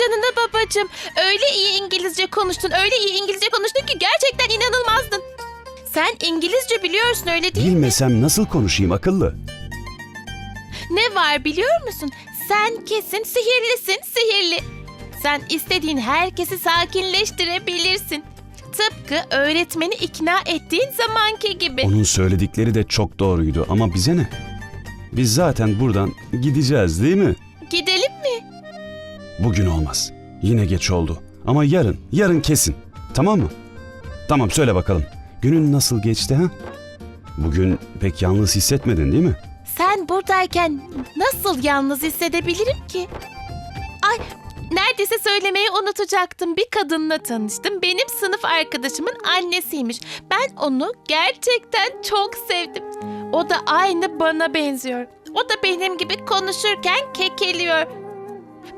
canına babacığım. Öyle iyi İngilizce konuştun, öyle iyi İngilizce konuştun ki gerçekten inanılmazdın. Sen İngilizce biliyorsun öyle değil mi? Bilmesem nasıl konuşayım akıllı? Ne var biliyor musun? Sen kesin sihirlisin, sihirli. Sen istediğin herkesi sakinleştirebilirsin. Tıpkı öğretmeni ikna ettiğin zamanki gibi. Onun söyledikleri de çok doğruydu ama bize ne? Biz zaten buradan gideceğiz değil mi? Gidelim mi? Bugün olmaz. Yine geç oldu. Ama yarın, yarın kesin. Tamam mı? Tamam söyle bakalım. Günün nasıl geçti ha? Bugün pek yalnız hissetmedin değil mi? Sen buradayken nasıl yalnız hissedebilirim ki? Ay neredeyse söylemeyi unutacaktım. Bir kadınla tanıştım. Benim sınıf arkadaşımın annesiymiş. Ben onu gerçekten çok sevdim. O da aynı bana benziyor. O da benim gibi konuşurken kekeliyor.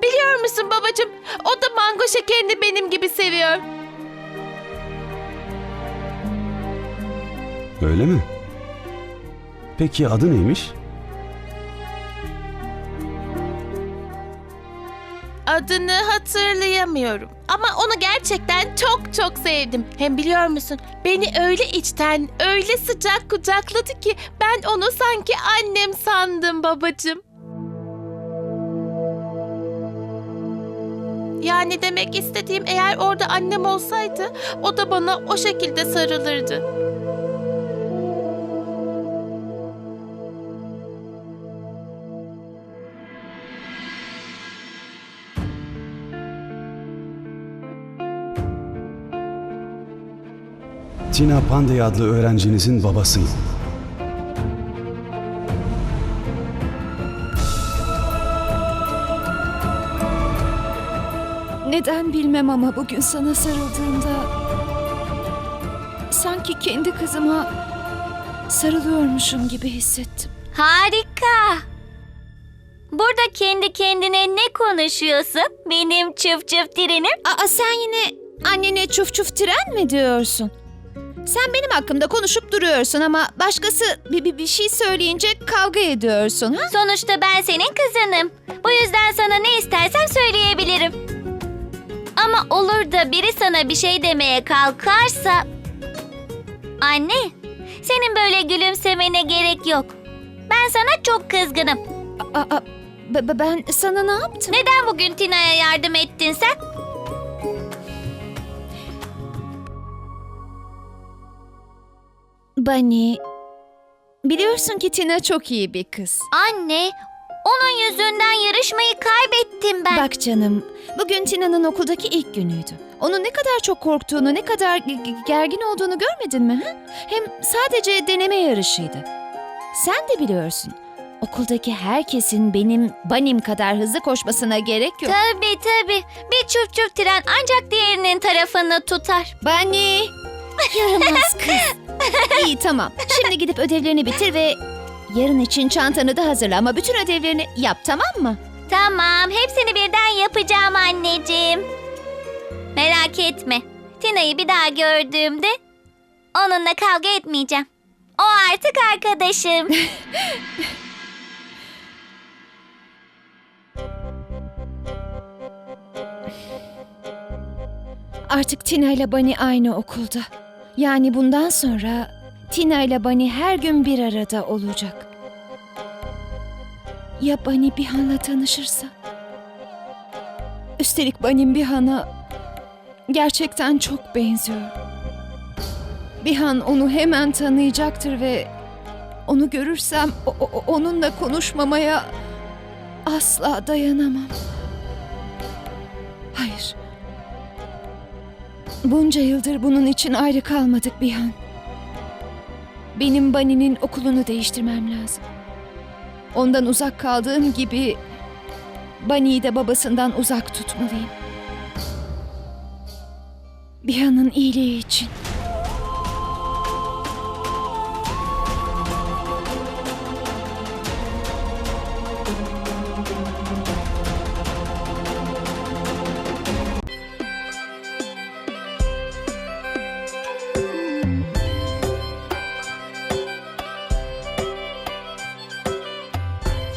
Biliyor musun babacığım? O da mango şekerini benim gibi seviyor. Öyle mi? Peki adı neymiş? Adını hatırlayamıyorum. Ama onu gerçekten çok çok sevdim. Hem biliyor musun? Beni öyle içten, öyle sıcak kucakladı ki ben onu sanki annem sandım babacığım. Yani demek istediğim eğer orada annem olsaydı o da bana o şekilde sarılırdı. Tina Pandey adlı öğrencinizin babasıyım. Neden bilmem ama bugün sana sarıldığımda sanki kendi kızıma sarılıyormuşum gibi hissettim. Harika. Burada kendi kendine ne konuşuyorsun? Benim çıf çıf trenim. Aa sen yine annene çuf çuf tren mi diyorsun? Sen benim hakkımda konuşup duruyorsun ama başkası bir, bir, bir şey söyleyince kavga ediyorsun ha? Sonuçta ben senin kızınım. Bu yüzden sana ne istersem söyleyebilirim. Ama olur da biri sana bir şey demeye kalkarsa... Anne, senin böyle gülümsemene gerek yok. Ben sana çok kızgınım. Aa, be- be- ben sana ne yaptım? Neden bugün Tina'ya yardım ettin sen? Bunny, biliyorsun ki Tina çok iyi bir kız. Anne, onun yüzünden yarışmayı kaybettim ben. Bak canım, bugün Tina'nın okuldaki ilk günüydü. Onun ne kadar çok korktuğunu, ne kadar ge- ge- gergin olduğunu görmedin mi? Ha? Hem sadece deneme yarışıydı. Sen de biliyorsun. Okuldaki herkesin benim banim kadar hızlı koşmasına gerek yok. Tabii tabii. Bir çöp çöp tren ancak diğerinin tarafını tutar. Bunny! Yaramaz kız. İyi tamam. Şimdi gidip ödevlerini bitir ve yarın için çantanı da hazırla ama bütün ödevlerini yap tamam mı? Tamam, hepsini birden yapacağım anneciğim. Merak etme. Tina'yı bir daha gördüğümde onunla kavga etmeyeceğim. O artık arkadaşım. Artık Tina ile Bunny aynı okulda. Yani bundan sonra Tina ile Bunny her gün bir arada olacak. Ya Bunny Bihan'la tanışırsa? Üstelik Bunny Bihan'a gerçekten çok benziyor. Bihan onu hemen tanıyacaktır ve onu görürsem onunla konuşmamaya asla dayanamam. Hayır. Bunca yıldır bunun için ayrı kalmadık Bihan. Benim Bani'nin okulunu değiştirmem lazım. Ondan uzak kaldığım gibi Bani'yi de babasından uzak tutmalıyım. Bihan'ın iyiliği için.